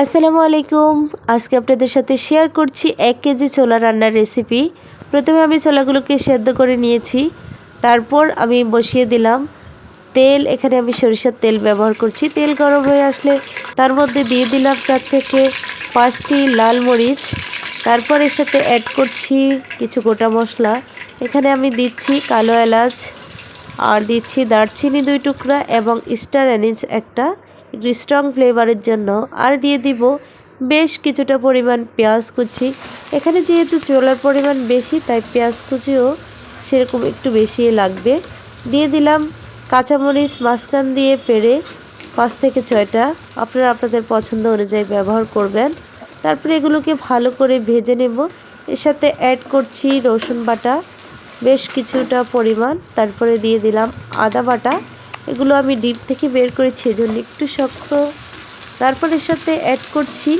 আসসালামু আলাইকুম। আজকে আপনাদের সাথে শেয়ার করছি এক কেজি ছোলা রান্নার রেসিপি প্রথমে আমি ছোলাগুলোকে সেদ্ধ করে নিয়েছি। তারপর আমি বসিয়ে দিলাম তেল। এখানে আমি সরিষার তেল ব্যবহার করছি। তেল গরম হয়ে আসলে তার মধ্যে দিয়ে দিলাম চার থেকে পাঁচটি লাল মরিচ। তারপর এর সাথে অ্যাড করছি কিছু গোটা মশলা। এখানে আমি দিচ্ছি কালো এলাচ আর দিচ্ছি দারচিনি দুই টুকরা এবং স্টার অ্যানিজ একটা। একটু স্ট্রং ফ্লেভারের জন্য। আর দিয়ে দিব বেশ কিছুটা পরিমাণ পেঁয়াজ কুচি। এখানে যেহেতু চোলার পরিমাণ বেশি, তাই পেঁয়াজ কুচিও সেরকম একটু বেশি লাগবে। দিয়ে দিলাম কাঁচামরিচ মাঝখান দিয়ে পেরে পাঁচ থেকে ছয়টা। আপনারা আপনাদের পছন্দ অনুযায়ী ব্যবহার করবেন। তারপরে এগুলোকে ভালো করে ভেজে নেব। এর সাথে অ্যাড করছি রসুন বাটা, বেশ কিছুটা পরিমাণ। তারপরে দিয়ে দিলাম আদা বাটা। এগুলো আমি ডিপ থেকে বের করেছি, এজন্য একটু শক্ত। তারপর এর সাথে অ্যাড করছি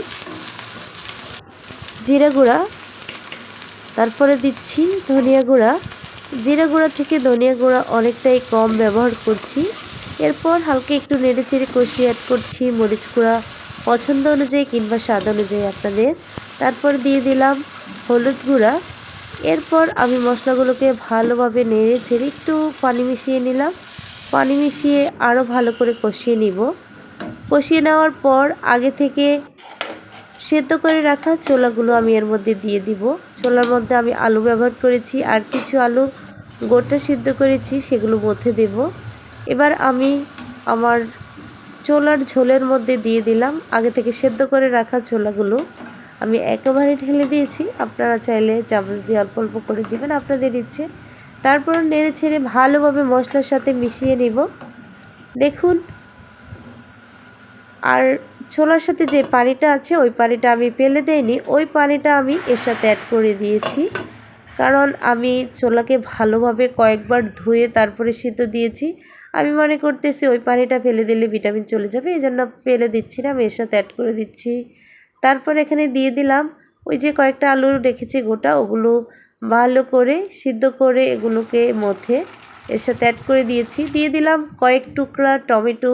জিরা গুঁড়া। তারপরে দিচ্ছি ধনিয়া গুঁড়া। জিরা গুঁড়া থেকে ধনিয়া গুঁড়া অনেকটাই কম ব্যবহার করছি। এরপর হালকা একটু নেড়ে চেড়ে কষিয়ে অ্যাড করছি মরিচ গুঁড়া পছন্দ অনুযায়ী কিংবা স্বাদ অনুযায়ী আপনাদের। তারপর দিয়ে দিলাম হলুদ গুঁড়া। এরপর আমি মশলাগুলোকে ভালোভাবে নেড়ে ছেড়ে একটু পানি মিশিয়ে নিলাম। পানি মিশিয়ে আরও ভালো করে কষিয়ে নিব। কষিয়ে নেওয়ার পর আগে থেকে সেদ্ধ করে রাখা ছোলাগুলো আমি এর মধ্যে দিয়ে দিব। ছোলার মধ্যে আমি আলু ব্যবহার করেছি আর কিছু আলু গোটা সিদ্ধ করেছি সেগুলো মধ্যে দেব। এবার আমি আমার ছোলার ঝোলের মধ্যে দিয়ে দিলাম। আগে থেকে সেদ্ধ করে রাখা ছোলাগুলো আমি একেবারে ঢেলে দিয়েছি। আপনারা চাইলে চামচ দিয়ে অল্প অল্প করে দিবেন। আপনাদের ইচ্ছে। তারপর নেড়ে ছেড়ে ভালোভাবে মশলার সাথে মিশিয়ে নিব। দেখুন। আর ছোলার সাথে যে পানিটা আছে, ওই পানিটা আমি পেলে দেইনি। ওই পানিটা আমি এর সাথে অ্যাড করে দিয়েছি। কারণ আমি ছোলাকে ভালোভাবে কয়েকবার ধুয়ে তারপরে সিদ্ধ দিয়েছি। আমি মনে করতেছি ওই পানিটা ফেলে দিলে ভিটামিন চলে যাবে এই জন্য ফেলে দিচ্ছি না, আমি এর সাথে অ্যাড করে দিচ্ছি। তারপর এখানে দিয়ে দিলাম ওই যে কয়েকটা আলু রেখেছি গোটা, ওগুলো ভালো করে, সিদ্ধ করে এগুলোকে মধ্যে এর সাথে অ্যাড করে দিয়েছি। দিয়ে দিলাম কয়েক টুকরা টমেটো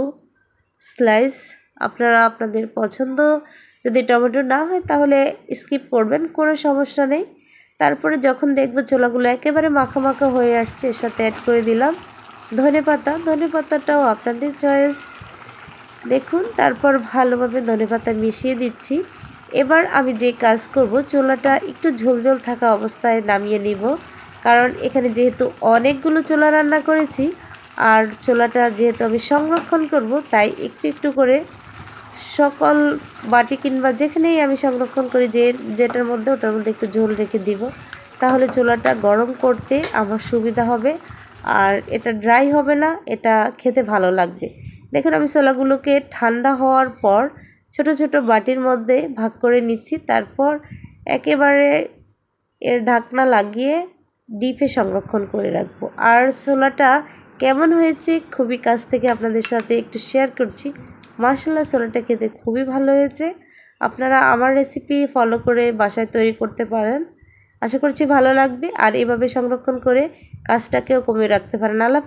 স্লাইস আপনারা আপনাদের পছন্দ। যদি টমেটো না হয় তাহলে স্কিপ করবেন, কোনো সমস্যা নেই। তারপরে যখন দেখব ছোলাগুলো একেবারে মাখা হয়ে আসছে, এর সাথে অ্যাড করে দিলাম ধনে পাতা। ধনে পাতাটাও আপনাদের চয়েস দেখুন, তারপর ভালোভাবে ধনে পাতা মিশিয়ে দিচ্ছি। এবার আমি যে কাজ করব, চোলাটা একটু ঝোলঝোল থাকা অবস্থায় নামিয়ে নিব। কারণ এখানে যেহেতু অনেকগুলো চোলা রান্না করেছি, আর চোলাটা যেহেতু আমি সংরক্ষণ করব, তাই একটু একটু করে সকল বাটি কিংবা যেখানেই আমি সংরক্ষণ করি, যে যেটার মধ্যে ওটার মধ্যে একটু ঝোল রেখে দিব। তাহলে চোলাটা গরম করতে আমার সুবিধা হবে, আর এটা ড্রাই হবে না, এটা খেতে ভালো লাগবে। দেখুন, আমি ছোলাগুলোকে ঠান্ডা হওয়ার পর ছোট ছোট বাটির মধ্যে ভাগ করে নিচ্ছি। তারপর একেবারে এর ঢাকনা লাগিয়ে ডিপে সংরক্ষণ করে রাখব। আর ছোলাটা কেমন হয়েছে খুবই কাছ থেকে আপনাদের সাথে একটু শেয়ার করছি। মাসাল্লাহ ছোলাটা খেতে খুবই ভালো হয়েছে। আপনারা আমার রেসিপি ফলো করে বাসায় তৈরি করতে পারেন। আশা করছি ভালো লাগবে। আর এভাবে সংরক্ষণ করে কাজটাকেও কমিয়ে রাখতে পারেন। আল্লাহ